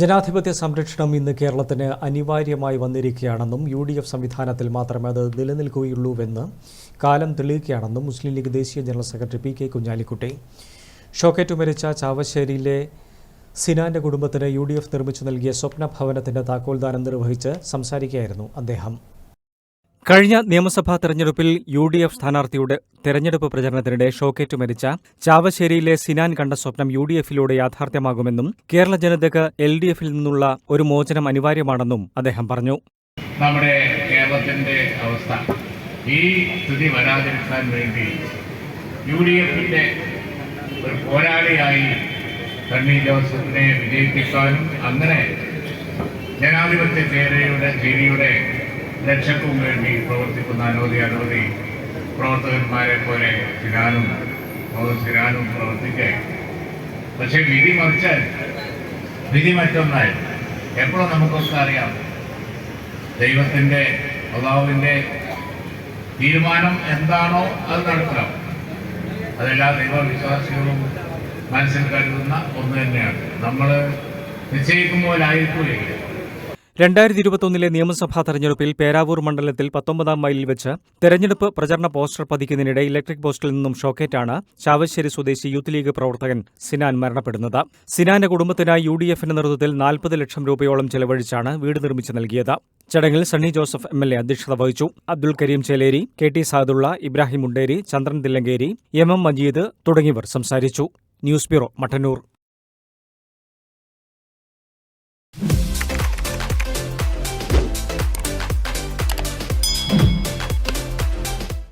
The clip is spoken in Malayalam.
ജനാധിപത്യ സംരക്ഷണം ഇന്ന് കേരളത്തിന് അനിവാര്യമായി വന്നിരിക്കുകയാണെന്നും യു ഡി എഫ് സംവിധാനത്തിൽ മാത്രമേ അത് നിലനിൽക്കുകയുള്ളൂവെന്ന് കാലം തെളിയിക്കുകയാണെന്നും മുസ്ലിം ലീഗ് ദേശീയ general secretary P K Kunhalikutty. ഷോക്കേറ്റു മരിച്ച ചാവശ്ശേരിയിലെ സിനാന്റെ കുടുംബത്തിന് യു ഡി എഫ് നിർമ്മിച്ചു നൽകിയ സ്വപ്ന ഭവനത്തിന്റെ താക്കോൽദാനം നിർവഹിച്ച് സംസാരിക്കുകയായിരുന്നു അദ്ദേഹം. കഴിഞ്ഞ നിയമസഭാ തെരഞ്ഞെടുപ്പിൽ യു ഡി എഫ് സ്ഥാനാർത്ഥിയുടെ തെരഞ്ഞെടുപ്പ് പ്രചരണത്തിനിടെ ഷോക്കേറ്റ് മരിച്ച ചാവശ്ശേരിയിലെ സിനാൻ കണ്ട സ്വപ്നം യു ഡി എഫിലൂടെ യാഥാർത്ഥ്യമാകുമെന്നും കേരള ജനതയ്ക്ക് എൽ ഡി എഫിൽ നിന്നുള്ള ഒരു മോചനം അനിവാര്യമാണെന്നും അദ്ദേഹം പറഞ്ഞു. നമ്മുടെ കേരളത്തിന്റെ അവസ്ഥ ഈ സ്ഥിതി വരാതിരിക്കാൻ വേണ്ടി യു ഡി എഫിന്റെ ഒരു പോരാളിയായി കണ്ണി ജോസഫിനെ വിജയിപ്പിക്കാനും അങ്ങനെ ജനാധിപത്യ ചേരയുടെ ചേരിയുടെ രക്ഷക്കും വേണ്ടി പ്രവർത്തിക്കുന്ന അനവധി അനവധി പ്രവർത്തകന്മാരെ പോലെ സിരാനും സിരാനും പ്രവർത്തിക്കെ. പക്ഷേ വിധി മറിച്ചാൽ വിധി മറ്റൊന്നായി. എപ്പോഴും നമുക്കൊക്കെ അറിയാം. ദൈവത്തിന്റെ അള്ളാഹുവിന്റെ തീരുമാനം എന്താണോ അത് നടക്കണം അതെല്ലാ ദൈവവിശ്വാസികളും മനസ്സിൽ കരുതുന്ന ഒന്ന് തന്നെയാണ്. നമ്മൾ നിശ്ചയിക്കുമ്പോഴായിരിക്കില്ല രണ്ടായിരത്തി ഇരുപത്തൊന്നിലെ നിയമസഭാ തെരഞ്ഞെടുപ്പിൽ പേരാവൂർ മണ്ഡലത്തിൽ പത്തൊമ്പതാം മൈലിൽ വെച്ച് തെരഞ്ഞെടുപ്പ് പ്രചരണ പോസ്റ്റർ പതിക്കുന്നതിനിടെ ഇലക്ട്രിക് പോസ്റ്റിൽ നിന്നും ഷോക്കേറ്റാണ് ചാവശ്ശേരി സ്വദേശി യൂത്ത് ലീഗ് പ്രവർത്തകൻ സിനാൻ മരണപ്പെടുന്നത്. സിനാന്റെ കുടുംബത്തിനായി യു ഡി എഫിന്റെ നേതൃത്വത്തിൽ നാൽപ്പത് ലക്ഷം രൂപയോളം ചെലവഴിച്ചാണ് വീട് നിർമ്മിച്ചു നൽകിയത്. ചടങ്ങിൽ Sunny Joseph M L A അധ്യക്ഷത വഹിച്ചു. Abdul Kareem Cheleri K T Sadulla Ibrahim Munderi Chandran Thillankeri M M Majeed തുടങ്ങിയവർ സംസാരിച്ചു. News bureau Mattannur.